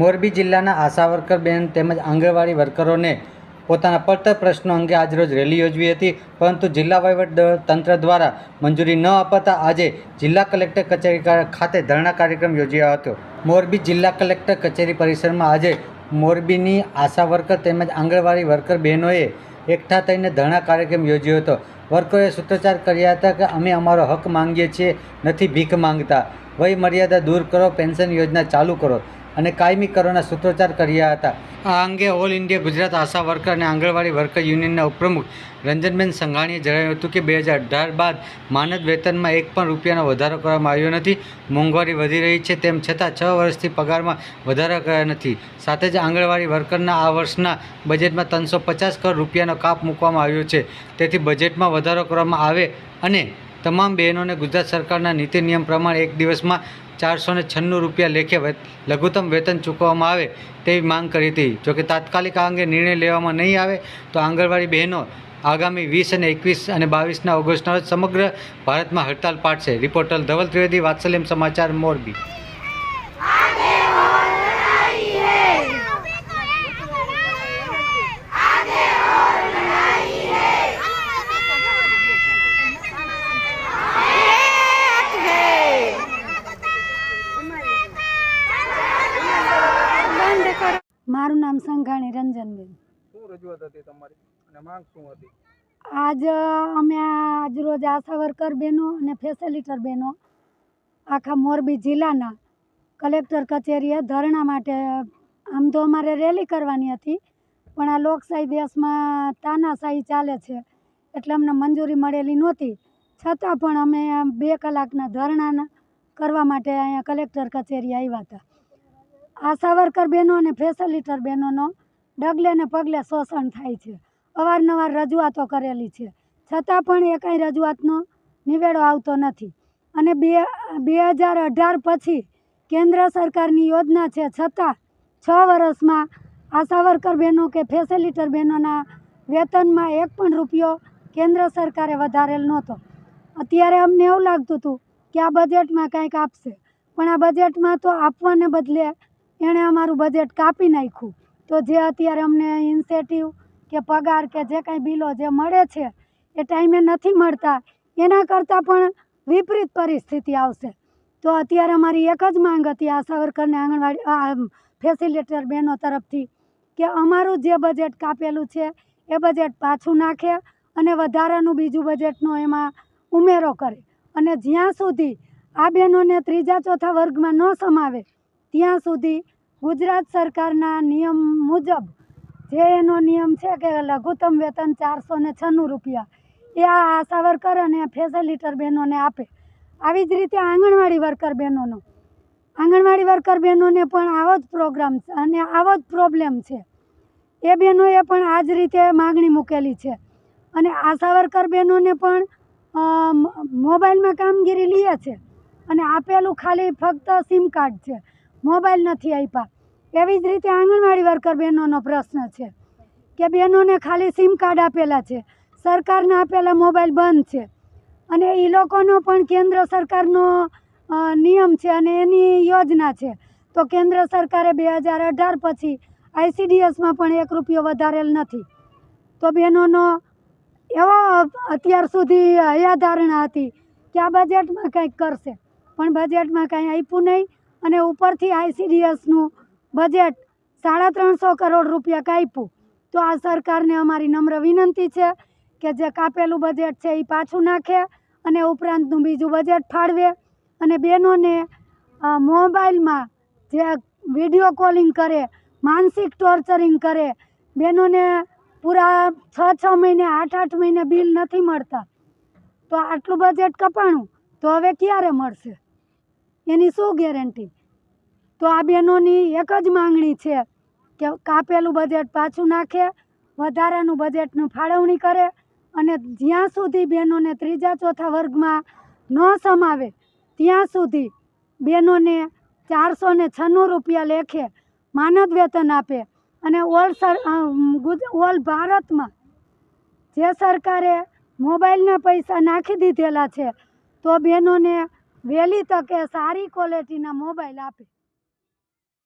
મોરબી જિલ્લાના આશા વર્કર બહેન તેમજ આંગણવાડી વર્કરોને પોતાના પડતર પ્રશ્નો અંગે આજરોજ રેલી યોજવી હતી. પરંતુ જિલ્લા વહીવટ તંત્ર દ્વારા મંજૂરી ન અપાતા આજે જિલ્લા કલેક્ટર કચેરી ખાતે ધરણા કાર્યક્રમ યોજાયો હતો. મોરબી જિલ્લા કલેક્ટર કચેરી પરિસરમાં આજે મોરબીની આશા વર્કર તેમજ આંગણવાડી વર્કર બહેનોએ એકઠા થઈને ધરણા કાર્યક્રમ યોજ્યો હતો. વર્કરોએ સૂત્રોચ્ચાર કર્યા હતા કે અમે અમારો હક માંગીએ છીએ, નથી ભીખ માંગતા. વય મર્યાદા દૂર કરો, પેન્શન યોજના ચાલુ કરો. અને કાયમી કરોના સૂત્રોચ્ચાર કર્યા હતા. આ અંગે all India Gujarat ASHA worker અને આંગણવાડી વર્કર યુનિયનના ઉપપ્રમુખ રંજનબેન સંઘાણીએ જણાવ્યું હતું કે બે હજાર અઢાર બાદ માનદ વેતનમાં એક પણ રૂપિયાનો વધારો કરવામાં આવ્યો નથી. મોંઘવારી વધી રહી છે તેમ છતાં છ વર્ષથી પગારમાં વધારો કર્યા નથી. સાથે જ આંગણવાડી વર્કરના આ વર્ષના બજેટમાં ત્રણસો પચાસ કરોડ રૂપિયાનો કાપ મૂકવામાં આવ્યો છે. તેથી બજેટમાં વધારો કરવામાં આવે અને તમામ બહેનોને ગુજરાત સરકારના નીતિ નિયમ પ્રમાણે એક દિવસમાં ચારસો ને છન્નું રૂપિયા લેખે લઘુત્તમ વેતન ચૂકવવામાં આવે તેવી માંગ કરી હતી. જોકે તાત્કાલિક આ અંગે નિર્ણય લેવામાં નહીં આવે, તો આંગણવાડી બહેનો આગામી વીસ અને એકવીસ અને બાવીસના ઓગસ્ટના રોજ સમગ્ર ભારતમાં હડતાલ પાડશે. રિપોર્ટર ધવલ ત્રિવેદી, વાત્સલ્યમ સમાચાર મોરબી. શું રજૂઆત હતી તમારી? અને માંગ શું હતી? આજ અમે આજ રોજ આશા વર્કર બહેનો અને ફેસિલિટર બહેનો આખા મોરબી જિલ્લાના કલેક્ટર કચેરીએ ધરણા માટે આમ તો અમારે રેલી કરવાની હતી, પણ આ લોકશાહી દેશમાં તાનાશાહી ચાલે છે, એટલે અમને મંજૂરી મળેલી નહોતી. છતાં પણ અમે બે કલાકના ધરણા કરવા માટે અહીંયા કલેક્ટર કચેરી આવ્યા હતા. આશા વર્કર બહેનો અને ફેસિલિટર બહેનોનો ડગલે ને પગલે શોષણ થાય છે. અવારનવાર રજૂઆતો કરેલી છે. છતાં પણ એ કાંઈ રજૂઆતનો નિવેડો આવતો નથી. અને બે બે હજાર અઢાર પછી કેન્દ્ર સરકારની યોજના છે. છતાં છ વર્ષમાં આશા વર્કર બહેનો કે ફેસિલિટર બહેનોના વેતનમાં એક પણ રૂપિયો કેન્દ્ર સરકારે વધારેલ નહોતો. અત્યારે અમને એવું લાગતું હતું કે આ બજેટમાં કંઈક આપશે. પણ આ બજેટમાં તો આપવાને બદલે એણે અમારું બજેટ કાપી નાખ્યું. તો જે અત્યારે અમને ઇન્સેટિવ કે પગાર કે જે કાંઈ બિલો જે મળે છે, એ ટાઈમે નથી મળતા. એના કરતાં પણ વિપરીત પરિસ્થિતિ આવશે. તો અત્યારે અમારી એક જ માંગ હતી આશા વર્કરને આંગણવાડી, આ ફેસિલિટર બહેનો તરફથી, કે અમારું જે બજેટ કાપેલું છે, એ બજેટ પાછું નાખે અને વધારાનું બીજું બજેટનો એમાં ઉમેરો કરે. અને જ્યાં સુધી આ બહેનોને ત્રીજા, ચોથા વર્ગમાં ન સમાવે, ત્યાં સુધી ગુજરાત સરકારના નિયમ મુજબ જે એનો નિયમ છે કે લઘુત્તમ વેતન ચારસો ને છન્નું રૂપિયા, એ આ આશા વર્કર અને ફેસિલિટર બહેનોને આપે. આવી જ રીતે આંગણવાડી વર્કર બહેનોનો. આંગણવાડી વર્કર બહેનોને પણ આવો જ પ્રોગ્રામ છે અને આવો જ પ્રોબ્લેમ છે. એ બહેનોએ પણ આ જ રીતે માગણી મૂકેલી છે. અને આશા વર્કર બહેનોને પણ મોબાઈલમાં કામગીરી લે છે. અને આપેલું ખાલી ફક્ત સિમ કાર્ડ છે. મોબાઈલ નથી આપ્યા. એવી જ રીતે આંગણવાડી વર્કર બહેનોનો પ્રશ્ન છે કે બહેનોને ખાલી સિમ કાર્ડ આપેલા છે, સરકારના આપેલા મોબાઈલ બંધ છે. અને એ લોકોનો પણ કેન્દ્ર સરકારનો નિયમ છે અને એની યોજના છે. તો કેન્દ્ર સરકારે બે હજાર અઢાર પછી આઈસીડીએસમાં પણ એક રૂપિયો વધારેલ નથી. તો બહેનોનો એવો અત્યાર સુધી હયાધારણા હતી કે આ બજેટમાં કંઈક કરશે. પણ બજેટમાં કાંઈ આપ્યું નહીં અને ઉપરથી આઈસીડીએસનું બજેટ સાડા ત્રણસો કરોડ રૂપિયા કાપ્યું તો આ સરકારને અમારી નમ્ર વિનંતી છે કે જે કાપેલું બજેટ છે એ પાછું નાખે અને ઉપરાંતનું બીજું બજેટ ફાળવે. અને બહેનોને મોબાઈલમાં જે વીડિયો કોલિંગ કરે, માનસિક ટોર્ચરિંગ કરે, બહેનોને પૂરા છ છ મહિને, આઠ આઠ મહિને બિલ નથી મળતા. તો આટલું બજેટ કપાણું તો હવે ક્યારે મળશે? એની શું ગેરંટી? તો આ બહેનોની એક જ માંગણી છે કે કાપેલું બજેટ પાછું નાખે, વધારાનું બજેટનું ફાળવણી કરે અને જ્યાં સુધી બહેનોને ત્રીજા ચોથા વર્ગમાં ન સમાવે, ત્યાં સુધી બહેનોને ચારસો ને છન્નું રૂપિયા લેખે માનદ વેતન આપે અને ઓલ સર ઓલ ભારતમાં જે સરકારે મોબાઈલના પૈસા નાખી દીધેલા છે, તો બહેનોને વહેલી તકે સારી ક્વોલિટીના મોબાઈલ આપે.